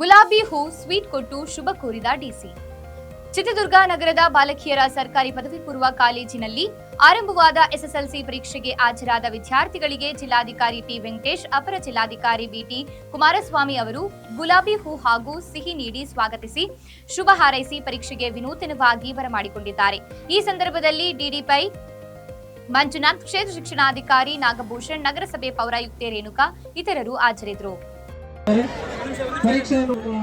ಗುಲಾಬಿ ಹೂ, ಸ್ವೀಟ್ ಕೊಟ್ಟು ಶುಭ ಕೋರಿದ ಡಿಸಿ. ಚಿತ್ರದುರ್ಗ ನಗರದ ಬಾಲಕಿಯರ ಸರ್ಕಾರಿ ಪದವಿ ಪೂರ್ವ ಕಾಲೇಜಿನಲ್ಲಿ ಆರಂಭವಾದ ಎಸ್ಎಸ್ಎಲ್ಸಿ ಪರೀಕ್ಷೆಗೆ ಹಾಜರಾದ ವಿದ್ಯಾರ್ಥಿಗಳಿಗೆ ಜಿಲ್ಲಾಧಿಕಾರಿ ಟಿ. ವೆಂಕಟೇಶ್, ಅಪರ ಜಿಲ್ಲಾಧಿಕಾರಿ ಬಿಟಿ ಕುಮಾರಸ್ವಾಮಿ ಅವರು ಗುಲಾಬಿ ಹೂ ಹಾಗೂ ಸಿಹಿ ನೀಡಿ ಸ್ವಾಗತಿಸಿ, ಶುಭ ಹಾರೈಸಿ ಪರೀಕ್ಷೆಗೆ ವಿನೂತನವಾಗಿ ಬರಮಾಡಿಕೊಂಡಿದ್ದಾರೆ. ಈ ಸಂದರ್ಭದಲ್ಲಿ ಡಿಡಿಪೈ ಮಂಜುನಾಥ್, ಕ್ಷೇತ್ರ ಶಿಕ್ಷಣಾಧಿಕಾರಿ ನಾಗಭೂಷಣ್, ನಗರಸಭೆ ಪೌರಾಯುಕ್ತೆ ರೇಣುಕಾ ಇತರರು ಹಾಜರಿದ್ದರು. ನಮ್ಮ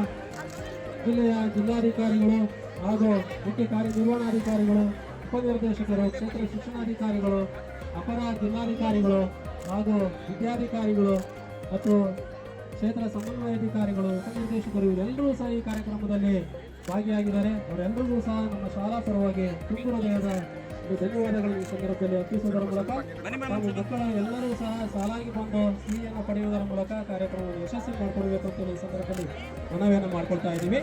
ಜಿಲ್ಲೆಯ ಜಿಲ್ಲಾಧಿಕಾರಿಗಳು ಹಾಗೂ ಮುಖ್ಯ ಕಾರ್ಯನಿರ್ವಹಣಾಧಿಕಾರಿಗಳು ಉಪನಿರ್ದೇಶಕರು, ಕ್ಷೇತ್ರ ಶಿಕ್ಷಣಾಧಿಕಾರಿಗಳು, ಅಪರ ಜಿಲ್ಲಾಧಿಕಾರಿಗಳು ಹಾಗೂ ವಿದ್ಯಾಧಿಕಾರಿಗಳು ಮತ್ತು ಕ್ಷೇತ್ರ ಸಮನ್ವಯಾಧಿಕಾರಿಗಳು, ಉಪನಿರ್ದೇಶಕರು ಇವರೆಲ್ಲರೂ ಸಹ ಈ ಕಾರ್ಯಕ್ರಮದಲ್ಲಿ ಭಾಗಿಯಾಗಿದ್ದಾರೆ. ಅವರೆಲ್ಲರಿಗೂ ಸಹ ನಮ್ಮ ಶಾಲಾ ಪರವಾಗಿ ತುಂಬು ಹೃದಯದ ಧನ್ಯವಾದಗಳನ್ನು ಈ ಸಂದರ್ಭದಲ್ಲಿ ಅರ್ಪಿಸುವುದರ ಮೂಲಕ ನಾವು ಮಕ್ಕಳ ಎಲ್ಲರೂ ಸಹ ಸಾಲಾಗಿ ಬಂದು ಸಿಹಿಯನ್ನು ಪಡೆಯುವುದರ ಮೂಲಕ ಕಾರ್ಯಕ್ರಮವನ್ನು ಯಶಸ್ವಿ ಮಾಡಿಕೊಡಬೇಕು ಅಂತ ಈ ಸಂದರ್ಭದಲ್ಲಿ ಮನವಿಯನ್ನು ಮಾಡ್ಕೊಳ್ತಾ ಇದ್ದೀವಿ.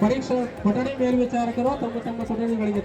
ಪರೀಕ್ಷೆ ಕೊಠಡಿ ಮೇಲ್ವಿಚಾರಕರು ತಮ್ಮ ತಮ್ಮ ಕೊಠಡಿಗಳಿಗೆ